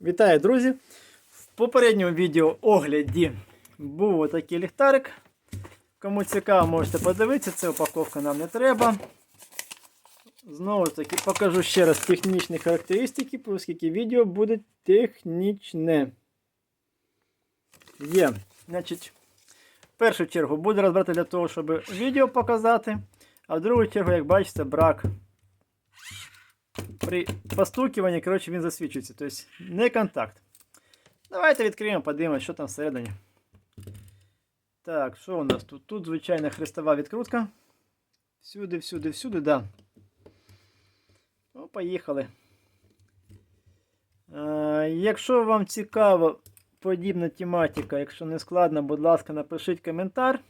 Вітаю, друзі! В попередньому відео огляді був отакий ліхтарик. Кому цікаво, можете подивитися, це упаковка нам не треба. Знову ж таки, покажу ще раз технічні характеристики, оскільки відео буде технічне. Є. Значить, в першу чергу буду розбирати для того, щоб відео показати. А в другу чергу, як бачите, брак при постукуванні, коротше, він засвічується. Тобто не контакт. Давайте відкриємо, подивимося, що там всередині. Так, що у нас тут? Тут звичайна хрестова відкрутка. Всюди, всюди, всюди, да. Ну, поїхали. Е, якщо вам цікава подібна тематика, якщо не складно, будь ласка, напишіть коментар.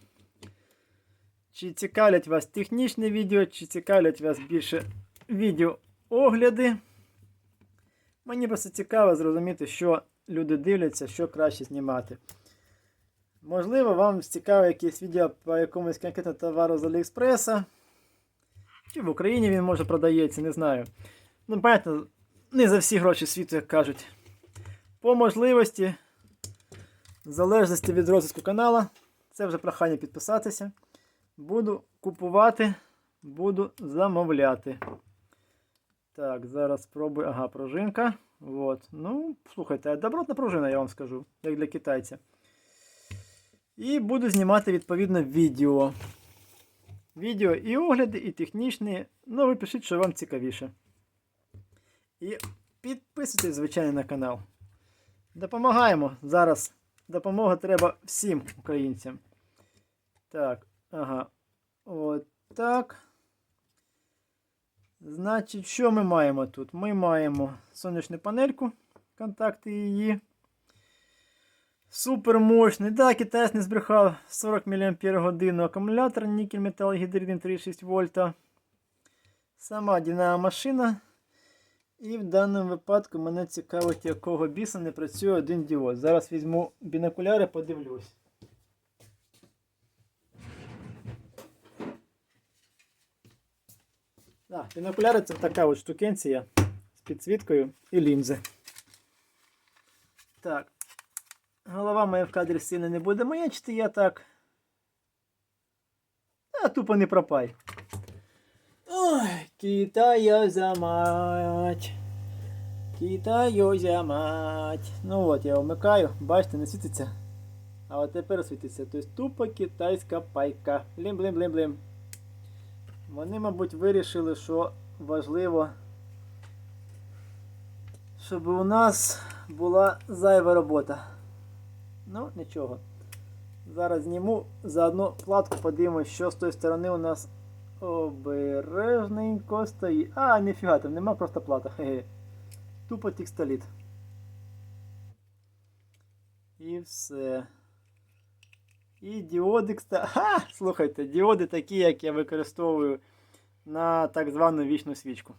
Чи цікавлять вас технічне відео, чи цікавлять вас більше відео огляди. Мені просто цікаво зрозуміти, що люди дивляться, що краще знімати. Можливо, вам цікаво якесь відео по якомусь конкретному товару з Аліекспреса. Чи в Україні він може продається, не знаю. Ну, понятно, не за всі гроші світу, як кажуть. По можливості, в залежності від розвитку канала, це вже прохання підписатися. Буду купувати, буду замовляти. Так, зараз спробую. Ага, пружинка. Вот. Ну, слухайте, добротна пружина, я вам скажу, як для китайця. І буду знімати відповідно відео. Відео і огляди, і технічні. Ну, ви пишіть, що вам цікавіше. І підписуйтесь, звичайно, на канал. Допомагаємо. Зараз допомога треба всім українцям. Так, ага. От так. Значить, що ми маємо тут? Ми маємо сонячну панельку, контакти її. Супер мощний. Да, китайсь не збрехав 40 мАч акумулятор, нікель метал гідридин 3,6 вольта. Сама динама машина. І в даному випадку мене цікавить, якого біса не працює один діод. Зараз візьму бінокуляри, подивлюсь. Да, бінокуляри це така от штукенція з підсвіткою і лінзи. Так. Голова моя в кадрі сильно не буде маячити, я так. А тупо не пропай. Ой, Китаю за мать. Китаю за мать. Ну от, я вмикаю, бачите, не світиться. А от тепер світиться. Тобто тупо китайська пайка. Блім-блім-блім-блім. Вони, мабуть, вирішили, що важливо, щоб у нас була зайва робота. Ну, нічого. Зараз зніму заодно платку, подивимось, що з тої сторони у нас обережненько стоїть. А, ніфіга, там нема просто плата. Хе-хе. Тупо текстоліт. І все. І діоди, кстати. Ха! Слухайте, діоди такі, як я використовую на так звану вічну свічку.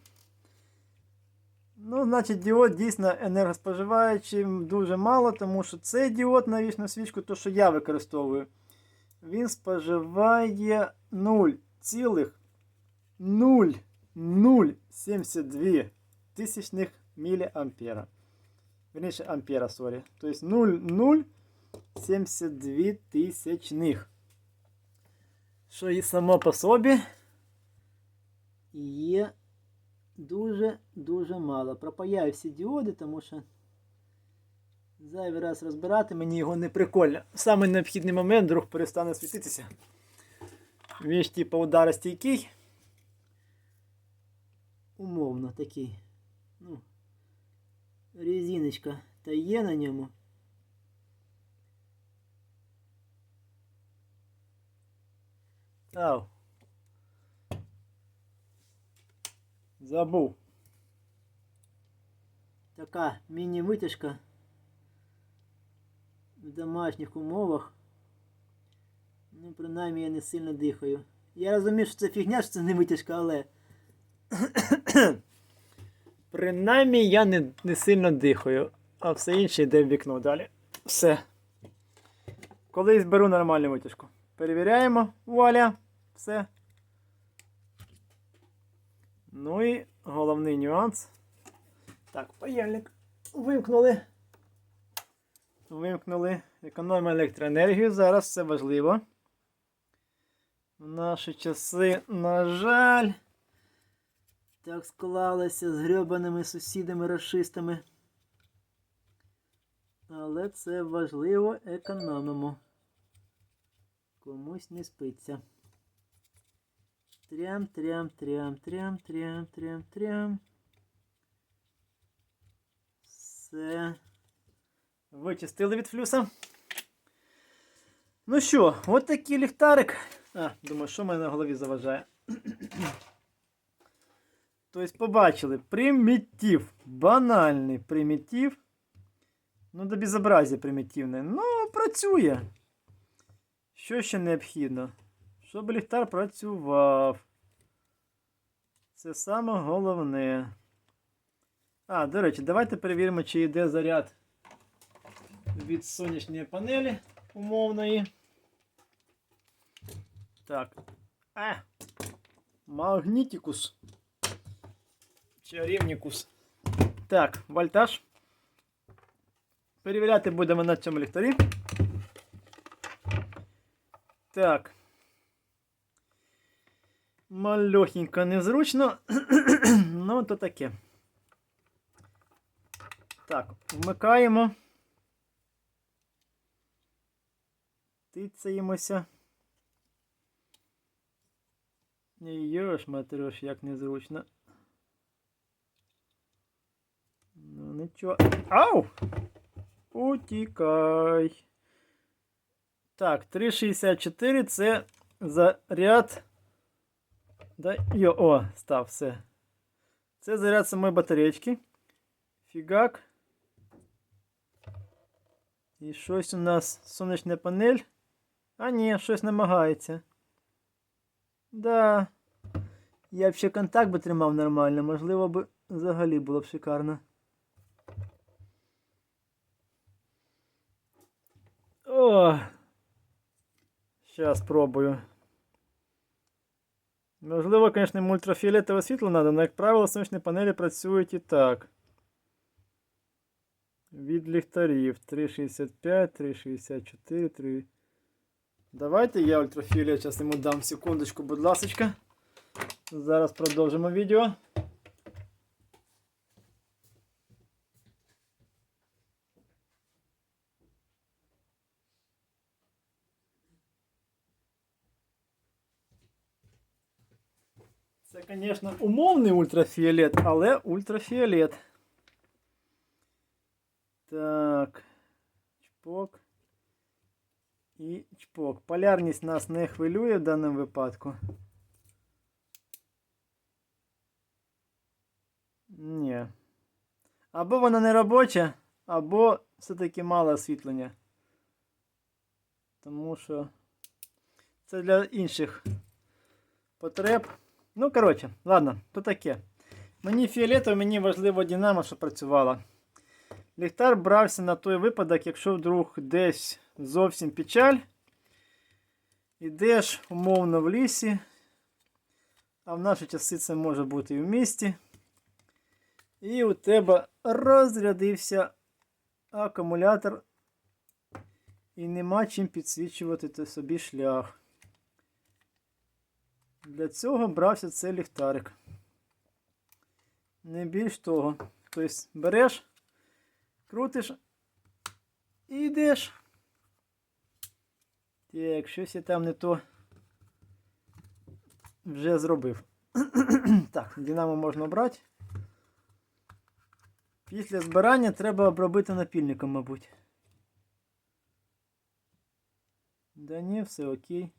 Ну, значить, діод дійсно енергоспоживаючий дуже мало, тому що цей діод на вічну свічку, то що я використовую, він споживає 0,0072 тисячних міліампера. Верніше, ампера, сорі. Тобто 0,072 тисячних. Що і само по собі є дуже-дуже мало. Пропаяю всі діоди, тому що зайвий раз розбирати мені його не прикольно. В самий необхідний момент вдруг перестане світитися. Він ж типу ударостійкий. Умовно такий. Ну, резиночка та є на ньому. Ау. Забув. Така міні-витяжка в домашніх умовах. Ну, принаймні я не сильно дихаю. Я розумію, що це фігня, що це не витяжка, але. принаймні я не, не сильно дихаю, а все інше йде в вікно далі. Все. Колись беру нормальну витяжку. Перевіряємо. Вуаля. Все. Ну і головний нюанс. Так, паяльник. Вимкнули. Вимкнули. Економимо електроенергію. Зараз це важливо. В наші часи, на жаль, так склалося з грьобаними сусідами расистами. Але це важливо, економимо. Комусь не спиться. Трям, трям, трям, трям, трям, трям, трям. Все. Вичистили від флюса. Ну що, от такий ліхтарик. А, думаю, що в мене на голові заважає. Тобто, побачили, примітив. Банальний примітив. Ну, до безобразія примітивне. Ну, працює. Що ще необхідно? Щоб ліхтар працював. Це саме головне. А, до речі, давайте перевіримо, чи йде заряд від сонячної панелі умовної. Так. А! Магнітикус. Чарівнікус. Так, вольтаж. Перевіряти будемо на цьому ліхтарі. Так. Мальохенько незручно. ну, то таке. Так, вмикаємо. Тицаємося. Йош, матрьош, як незручно. Ну, нічого. Ау! Утікай. Так, 3,64 це заряд. Да, йо, о, став все. Це заряд самої батареечки. Фігак. І щось у нас сонячна панель. А ні, щось намагається. Да. Я б ще контакт би тримав нормально, можливо б взагалі було б шикарно. О! Сейчас спробую. Можливо, звісно, йому ультрафіолетове світло треба, але, як правило, сонячні панелі працюють і так. Від ліхтарів 3,65, 3,64, 3. Давайте я ультрафіолет зараз йому дам секундочку, будь ласка. Зараз продовжимо відео. Це, звісно, умовний ультрафіолет, але ультрафіолет. Так. Чпок. І чпок. Полярність нас не хвилює в даному випадку. Ні. Або вона не робоча, або все-таки мало освітлення. Тому що це для інших потреб. Ну, коротше, ладно, то таке. Мені фіолетово, мені важливо Динамо, щоб працювала. Ліхтар брався на той випадок, якщо вдруг десь зовсім печаль. Ідеш умовно в лісі. А в наші часи це може бути і в місті. І у тебе розрядився акумулятор. І нема чим підсвічувати собі шлях. Для цього брався цей ліхтарик. Не більш того. Тобто береш, крутиш і йдеш. Так, щось я там не то вже зробив. так, Динамо можна брати. Після збирання треба обробити напільником, мабуть. Да ні, все окей.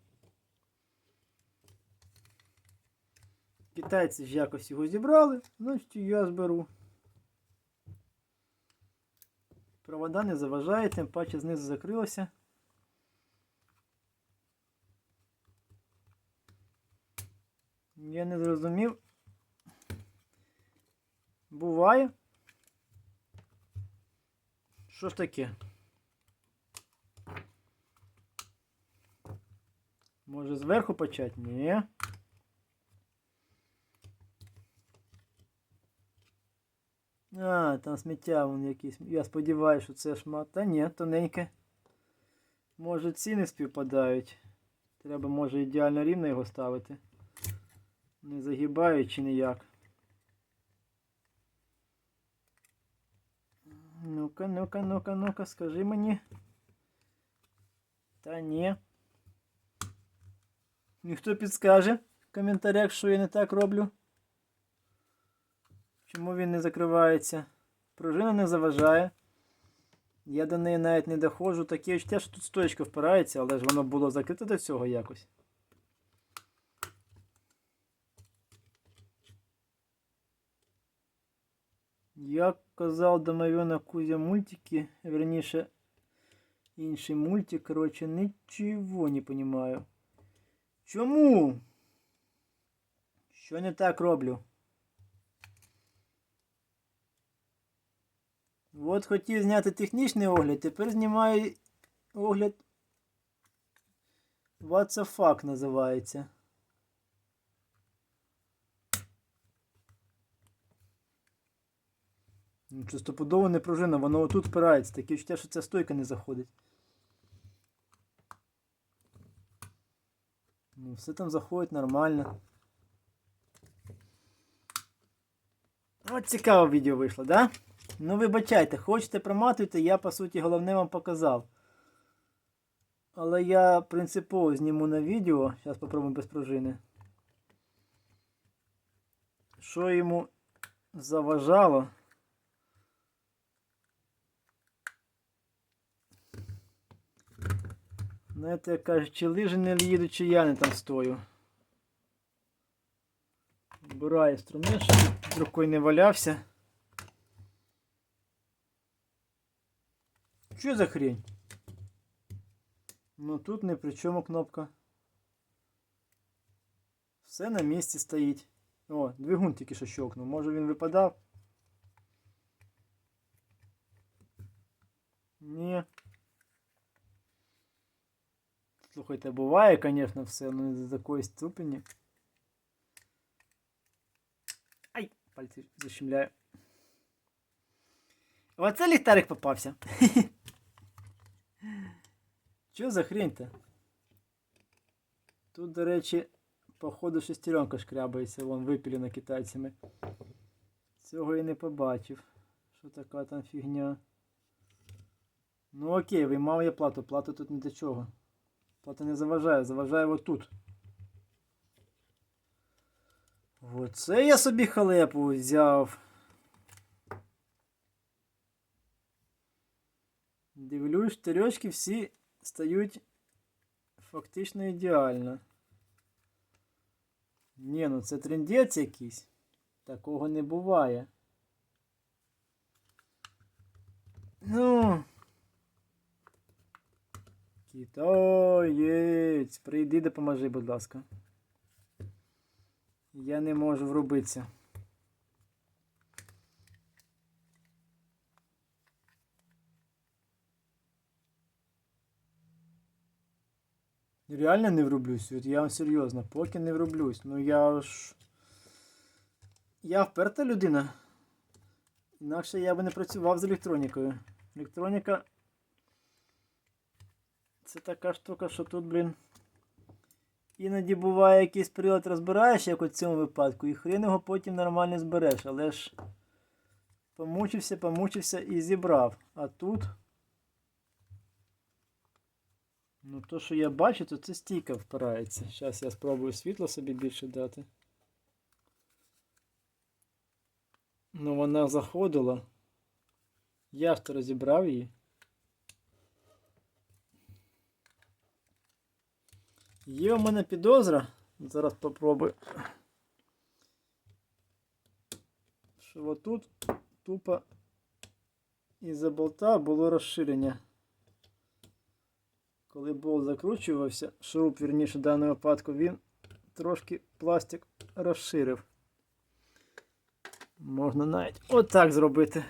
Китайці ж якось його зібрали, значить я зберу. Провода не заважає, тим паче знизу закрилося. Я не зрозумів. Буває. Що ж таке? Може зверху почати? Ні. А, там сміття вон якісь. Я сподіваюся, що це шмат. Та ні, тоненьке. Може ціни співпадають. Треба, може, ідеально рівно його ставити. Не загибаючи ніяк. Ну-ка, ну-ка, ну-ка, ну-ка, скажи мені. Та ні. Ніхто підскаже в коментарях, що я не так роблю. Чому він не закривається? Пружина не заважає. Я до неї навіть не доходжу. Таке відчуття, що тут стоечка впирається, але ж воно було закрите до цього якось. Як казав домовенок Кузя мультики, верніше, інший мультик, короче, нічого не понимаю. Чому? Що не так роблю? От хотів зняти технічний огляд, тепер знімаю огляд. What the fuck називається. Ну, що стопудово не пружина, воно отут впирається. Таке відчуття, що ця стойка не заходить. Ну, все там заходить нормально. От цікаве відео вийшло, да? Ну вибачайте, хочете проматуйте, я по суті головне вам показав. Але я принципово зніму на відео. Зараз попробуємо без пружини. Що йому заважало? Знаєте, як кажуть, чи лижі не їдуть, чи я не там стою. Вбираю струни, щоб рукою не валявся. Що за хрень? Ну тут не при чому кнопка. Все на місці стоїть. О, двигун тільки що щокнув. Може він випадав? Ні. Слухайте, буває, звісно, все, але не до такої ступені. Ай, пальці защемляю. Оце ліхтарик попався. Що за хрень-то? Тут, до речі, походу шестеренка шкрябається, вон випілена китайцями. Цього я не побачив. Що така там фігня? Ну окей, виймав я плату. Плата тут не до чого. Плата не заважає, заважає отут. Оце я собі халепу взяв. Дивлюсь, штирьочки всі стають фактично ідеально. Ні, ну це трендець якийсь. Такого не буває. Ну. Китаєць, прийди, допоможи, будь ласка. Я не можу врубитися. Реально не врублюсь, от я вам серйозно, поки не врублюсь. Ну я ж. Я вперта людина. Інакше я би не працював з електронікою. Електроніка. Це така штука, що тут, блін. Іноді буває якийсь прилад розбираєш, як у цьому випадку, і хрен його потім нормально збереш, але ж помучився, помучився і зібрав. А тут. Ну, то, що я бачу, то це стійка впирається. Зараз я спробую світло собі більше дати. Ну, вона заходила. Я ж то розібрав її. Є у мене підозра. Зараз попробую. Що отут тупо із-за болта було розширення коли болт закручувався, шуруп, вірніше в даному випадку, він трошки пластик розширив. Можна навіть отак зробити.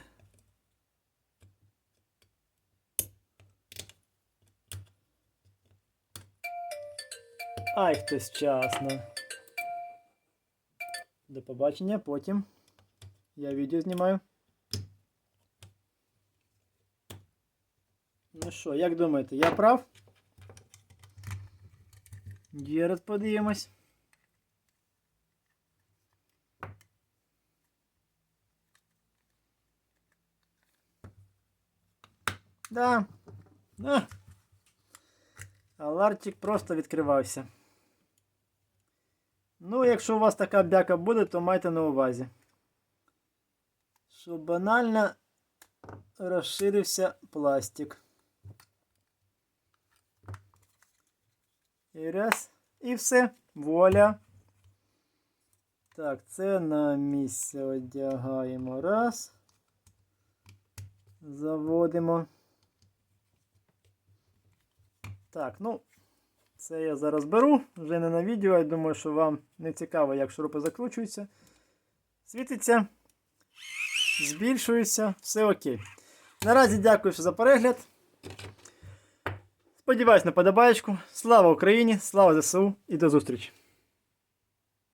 Ай, хтось часно. До побачення потім. Я відео знімаю. Ну що, як думаєте, я прав? Раз подивимось. Да. Да. Аларчик просто відкривався. Ну, якщо у вас така бяка буде, то майте на увазі. Що банально розширився пластик. І раз. І все. Воля. Так, це на місце одягаємо. Раз. Заводимо. Так, ну, це я зараз беру, вже не на відео. Я думаю, що вам не цікаво, як шурупи закручуються. Світиться, збільшується, все окей. Наразі дякую за перегляд. Сподіваюсь на подобаєчку. Слава Україні! Слава ЗСУ і до зустрічі!